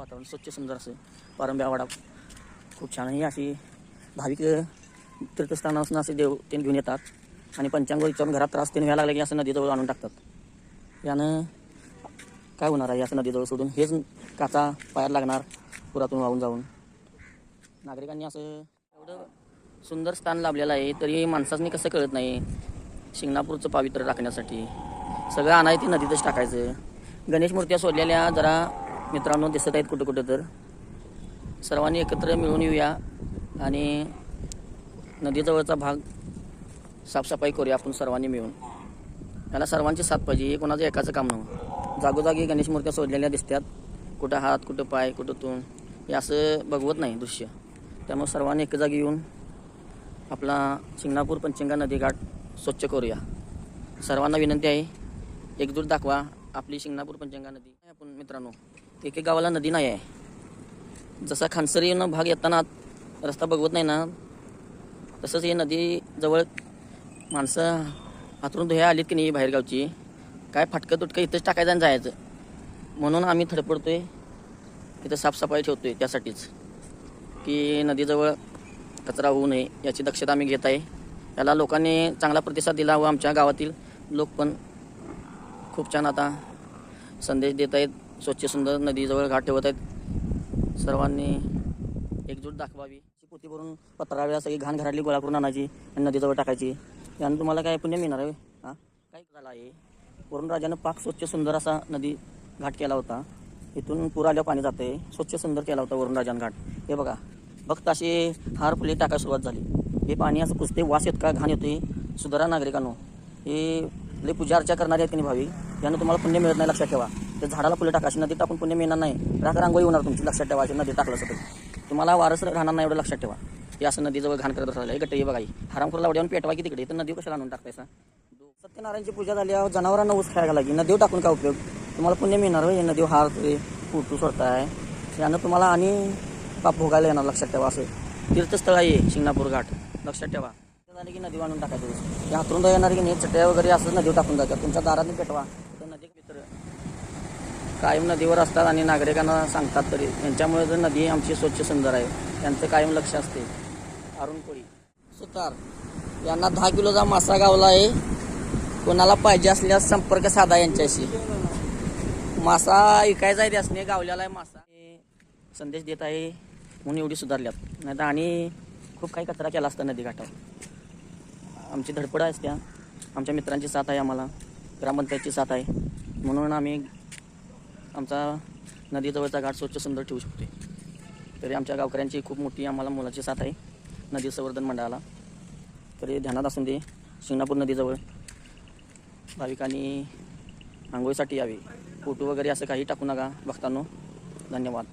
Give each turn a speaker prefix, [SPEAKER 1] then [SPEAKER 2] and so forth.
[SPEAKER 1] वातावरण स्वच्छ सुंदर असं. पारंब्यावाडा खूप छान. ही अशी भाविक तीर्थस्थानापासून असे देव ते घेऊन येतात आणि पंचांग विचारून घरात त्रास ते व्हायला लागले की असं नदीजवळ आणून टाकतात. यानं काय होणार आहे असं नदीजवळ सोडून? हेच काचा पायात लागणार पुरातून वाहून जाऊन. नागरिकांनी असं एवढं सुंदर स्थान लाभलेलं आहे तरी माणसांनी कसं कळत नाही शिंगणापूरचं पावित्र्य राखण्यासाठी सगळं आणायचं ते नदीतच टाकायचं. गणेश मूर्त्या सोडलेल्या जरा मित्रांनो दिसत आहेत कुठं कुठं तर. सर्वांनी एकत्र मिळून येऊया आणि नदीजवळचा भाग साफसफाई करूया आपण सर्वांनी मिळून. त्याला सर्वांची साथ पाहिजे हे कोणाचं एकाचं काम नव्हतं. जागोजागी गणेश मूर्त्या सोडलेल्या दिसतात कुठं हात कुठं पाय कुठं तोंड हे असं बघवत नाही दृश्य. त्यामुळे सर्वांनी एक जागी येऊन आपला शिंगणापूर पंचंगा नदीघाट स्वच्छ करूया. सर्वांना विनंती आहे एकजूट दाखवा आपली शिंगणापूर पंचंगा नदी. आपण मित्रांनो एके गावाला नदी नाही आहे. जसा खानसरीनं भाग येताना रस्ता बघवत नाही ना तसंच हे नदीजवळ माणसं हातरून धुया आलीत की नाही बाहेरगावची? काय फाटकं तुटकं इथंच टाकायचं आणि जायचं. म्हणून आम्ही धडपडतोय इथं साफसफाई ठेवतो आहे त्यासाठीच. की नदीजवळ कचरा होऊ नये याची दक्षता आम्ही घेत आहे. याला लोकांनी चांगला प्रतिसाद दिला व आमच्या गावातील लोक पण खूप छान आता संदेश देत आहेत. स्वच्छ सुंदर नदीजवळ घाट ठेवत आहेत. सर्वांनी एकजूट दाखवावी. ती पोती भरून पत्राव्या सगळी घाण घरातली गोळा करून आणायची आणि नदीजवळ टाकायची. यानं तुम्हाला काय पुण्य मिळणार आहे? हां? काय झालं आहे? वरून राजानं पाक स्वच्छ सुंदर असा नदी घाट केला होता. इथून पूर आल्यावर पाणी जाते स्वच्छ सुंदर केला होता वरून राजान घाट. हे बघा फक्त असे हार फुले टाकायला सुरुवात झाली. हे पाणी असं पुसते वास येत का घाण येतोय? सुधारा नागरिकांनो हे लई पूजा अर्चा करणारे आहेत की नाही भावी? यानं तुम्हाला पुण्य मिळत नाही लक्षात ठेवा. ते झाडाला फुले टाका अशी नदी टाकून पुण्य मिळणार नाही. राख रांगोळी होणार तुमची लक्षात ठेवा अशी नदी टाकलं असतं तुम्हाला वारस राहणार नाही एवढं लक्षात ठेवा. हे असं नदीजवळ घाण करत राहिलं हे गट्टे हे बघा ही. हरामखोरला पेटवा की तिकडे. तर नदी कशाला आणून टाकतायसा? सत्यनारायणची पूजा झाल्यावर जनावरांना ऊस खायला लागली नदीवर टाकून काय उपयोग? तुम्हाला पुण्य मिळणार हे नदीवर हार ते सोडताय. यानं तुम्हाला आणि पाप भोगायला येणार लक्षात ठेवा असं. तीर्थस्थळ आहे शिंगणापूर घाट. लक्षात ठेवा. झालं की नदी आणून टाकायचं ऊस. हातरून येणार की नाही चटया वगैरे असं नदीवर टाकून जायचं तुमच्या दारात पेटवा. कायम नदीवर असतात आणि नागरिकांना सांगतात तरी. यांच्यामुळे जर नदी आमची स्वच्छ सुंदर आहे त्यांचं कायम लक्ष असते. अरुण कोळी. सुतार यांना दहा किलोचा मासा गावला आहे. कोणाला पाहिजे असल्यास संपर्क साधा यांच्याशी. मासा ऐकायचा आहे त्यासने गावलेला आहे मासा. संदेश देत आहे म्हणून एवढी सुधारल्यात. नाही तर आणि खूप काही कचरा केला असता नदी घाटावर. आमची धडपड आहे त्या. आमच्या मित्रांची साथ आहे आम्हाला. ग्रामपंचायतची साथ आहे. म्हणून आम्ही आमचा नदीजवळचा घाट स्वच्छ सुंदर ठेवू शकतो तरी आमच्या गावकऱ्यांची खूप मोठी आम्हाला मुलाची साथ आहे नदी संवर्धन मंडळाला. तरी ध्यानात असून दे शिंगणापूर नदीजवळ भाविकांनी आंघोळीसाठी यावे. फोटो वगैरे असं काही टाकू नका बघताना धन्यवाद.